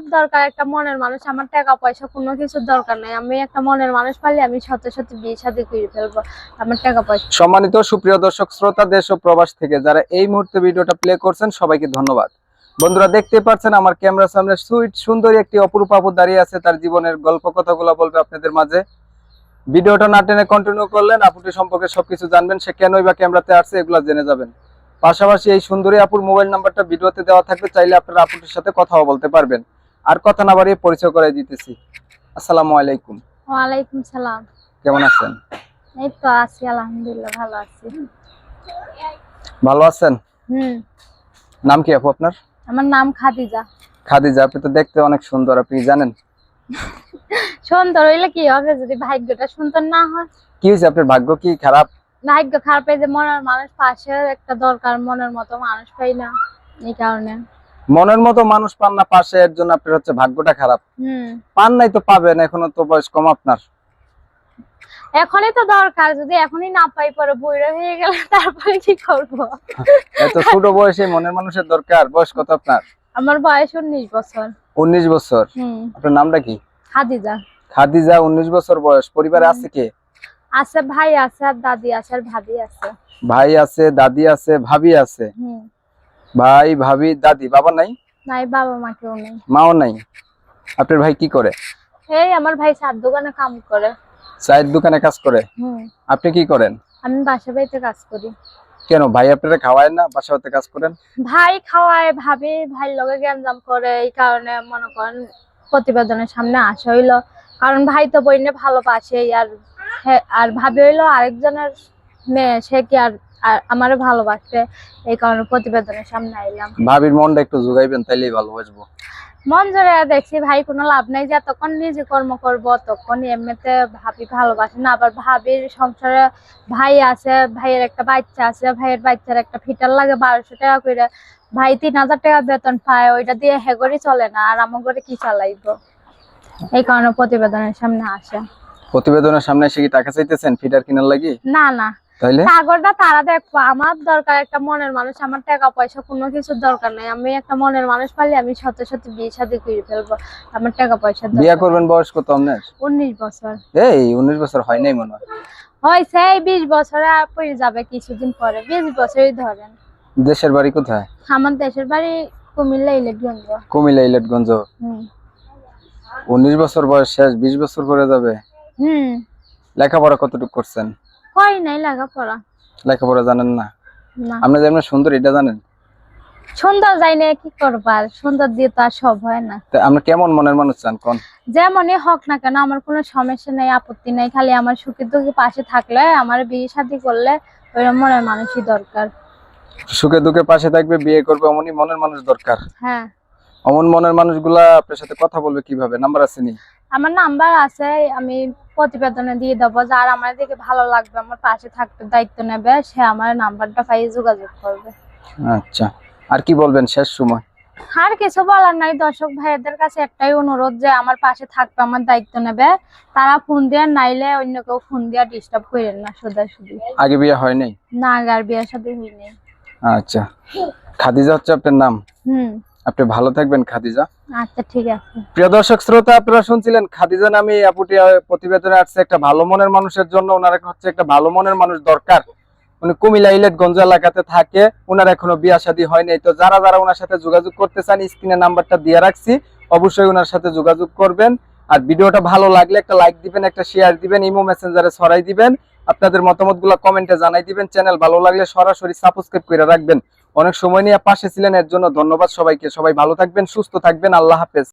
আমার দরকার, একটা মনের মানুষ, আমার টাকা, পয়সা, কোনো কিছু দরকার নাই। আমি একটা মনের মানুষ পাইলে আমি সত্যি সত্যি বিয়ে শাদী করে ফেলব, আমার টাকা, পয়সা। সম্মানিত সুপ্রিয় দর্শক, শ্রোতা, দেশ ও প্রবাস থেকে যারা এই মুহূর্তে ভিডিওটা প্লে করছেন, সবাইকে ধন্যবাদ। বন্ধুরা, দেখতে পাচ্ছেন আমার ক্যামেরার সামনে সুইট, সুন্দরী একটি অপরূপ আপু দাঁড়িয়ে আছে, তার জীবনের গল্প কথাগুলো বলবে আপনাদের মাঝে। ভিডিওটা না টেনে কন্টিনিউ করলেন, আপুটি সম্পর্কে সবকিছু জানবেন, সে কেনই বা ক্যামেরাতে আসছে, এগুলো জেনে যাবেন। পাশাপাশি এই সুন্দরী আপুর মোবাইল নাম্বারটা ভিডিওতে দেওয়া থাকবে, চাইলে আপনারা আপুটির সাথে কথাও বলতে পারবেন। আর কথা না বাড়িয়ে পরিচয় করে দিতেছি। আসসালামু আলাইকুম। ওয়ালাইকুম সালাম। কেমন আছেন? এই তো আছি আলহামদুলিল্লাহ ভালো আছি। ভালো আছেন? হুম। নাম কি আপু আপনার? আমার নাম খাদিজা। খাদিজা আপনি তো দেখতে অনেক সুন্দর আপনি জানেন? সুন্দর হইলে কি হবে যদি ভাগ্যটা সুন্দর না হয়? কি হয়েছে আপনার? ভাগ্য কি খারাপ? ভাগ্য খারাপ এই যে মনের মানুষ পাশে একটা দরকার মনের মতো মানুষ পাই না এই কারণে। মনের মতো মানুষ পান না পাশে এর জন্য আপনার হচ্ছে ভাগ্যটা খারাপ। পান নাই তো পাবেন এখনও তো বয়স কম আপনার। এখনই তো দরকার যদি এখনই না পাই পরে বইরা হয়ে গেলে তারপরে কি করব? এত ছোট বয়সে মনের মানুষের দরকার বয়স কত আপনার? আমার বয়স উনিশ বছর। উনিশ বছর। আপনার নামটা কি? খাদিজা। খাদিজা উনিশ বছর বয়স। পরিবারে আছে কে? আছে ভাই আছে আর দাদি আছে আর ভাবি আছে। ভাই আছে দাদি আছে ভাবি আছে। হুম। ভাই ভাবি দাদি বাবা নাই? নাই বাবা মা কেউ নাই। মাও নাই? আপনার ভাই কি করে? এই আমার ভাই চার দোকানে কাম করে। চায়ের দোকানে কাজ করে? হুম। আপনি কি করেন? আমি বাসা বাড়িতে কাজ করি। কেন ভাই আপনারা খাওয়ায় না? বাসা বাড়িতে কাজ করেন? ভাই খাওয়ায় ভাবি ভাই লগে গ্যাঞ্জাম করে এই কারণে মনে করেন প্রতিবেদনের সামনে আসা হইল। কারণ ভাই তো বইনে ভালোবাসে আর আর ভাবি হইল আরেকজনের মেয়ে সে কি আর আর আমারও ভালোবাসে এই কারণে প্রতিবেদনের সামনে আইলাম। ভাবির মনটা একটু জোগাইবেন তাইলেই ভালোবাসবো মন জোরে দেখছি ভাই কোনো লাভ নাই যতক্ষণ নিজে কর্ম করব তখন এমনিতে ভাবি ভালোবাসে না। আবার ভাবির সংসারে ভাই আছে ভাইয়ের একটা বাচ্চা আছে ভাইয়ের বাচ্চার একটা ফিটার লাগে বারোশো টাকা করে ভাই তিন হাজার টাকা বেতন পায় ওইটা দিয়ে হেগরি চলে না আর আমার ঘরে কি চালাইব? এই কারণে প্রতিবেদনের সামনে আসে। প্রতিবেদনের সামনে এসে কি টাকা চাইতেছেন ফিটার কিনার লাগি? না না তাইলে? তারা দেখব আমার দরকার একটা মনের মানুষ আমার টাকা পয়সা কোনো কিছু দরকার নাই। আমি একটা মনের মানুষ পাইলে আমি সত্যি সত্যি বিয়ে শাদী করে ফেলব। আমার টাকা পয়সা বিয়া করবেন বয়স কত আপনার? উনিশ বছর। এই বছর হয় নাই মনে হয়। হয়েছে এই বিশ বছরে আর পড়ে যাবে কিছুদিন পরে। বিশ বছরই ধরেন। দেশের বাড়ি কোথায়? আমার দেশের বাড়ি কুমিল্লা ইলেকগঞ্জ কুমিল্লা ইলেটগঞ্জ উনিশ বছর বয়স শেষ বিশ বছর করে যাবে। হুম। লেখাপড়া কতটুকু করছেন? হয় নাই লেখাপড়া। লেখাপড়া জানেন না? আপনি যেমন সুন্দর এটা জানেন? সুন্দর যাই না কি করবার সুন্দর দিয়ে তো আর সব হয় না। আপনি কেমন মনের মানুষ চান কোন? যেমনই হোক না কেন আমার কোনো সমস্যা নেই আপত্তি নেই খালি আমার সুখে দুঃখে পাশে থাকলে আমার বিয়ে শাদী করলে ওইরকম মনের মানুষই দরকার। সুখে দুঃখে পাশে থাকবে বিয়ে করবে অমনই মনের মানুষ দরকার। হ্যাঁ। অমন মনের মানুষগুলা আপনার সাথে কথা বলবে কীভাবে? নাম্বার আছে নি? আমার নাম্বার আছে আমি প্রতিবেদনে দিয়ে দেবো যার আমার দিকে ভালো লাগবে আমার পাশে থাকতে দায়িত্ব নেবে সে আমার নাম্বারটা পাই যোগাযোগ করবে। আচ্ছা আর কি বলবেন শেষ সময়? আর কিছু বলার নাই দর্শক ভাইদের কাছে একটাই অনুরোধ যে আমার পাশে থাকবে আমার দায়িত্ব নেবে। তারা ফোন দিয়ে নাইলে অন্য কেউ ফোন দিয়ে ডিস্টার্ব করেন না সুদি আগে বিয়ে হয় নাই? না আর বিয়ের সাথে হয়নি আচ্ছা খাদিজা হচ্ছে আপনার নাম? হুম। আপনি ভালো থাকবেন খাদিজা। আচ্ছা ঠিক আছে। প্রিয় দর্শক, শ্রোতা, আপনারা শুনছিলেন খাদিজা নামে আপুটি প্রতিবেদনে আসছে একটা ভালো মনের মানুষের জন্য। ওনার হচ্ছে একটা ভালো মনের মানুষ দরকার। উনি কুমিল্লা ইলেটগঞ্জ এলাকাতে থাকে। ওনার এখনও বিয়া হয়নি। তো যারা যারা ওনার সাথে যোগাযোগ করতে চান, স্ক্রিনে নাম্বারটা দিয়ে রাখছি। অবশ্যই ওনার সাথে যোগাযোগ করবেন। আর ভিডিওটা ভালো লাগলে একটা লাইক দিবেন, একটা শেয়ার দিবেন, ইমো মেসেঞ্জারে ছড়াই দিবেন। আপনাদের মতামতগুলা কমেন্টে জানাই দিবেন। চ্যানেল ভালো লাগলে সরাসরি সাবস্ক্রাইব করে রাখবেন। অনেক সময় নিয়ে পাশে ছিলেন, এর জন্য ধন্যবাদ সবাইকে। সবাই ভালো থাকবেন, সুস্থ থাকবেন। আল্লাহ হাফেজ।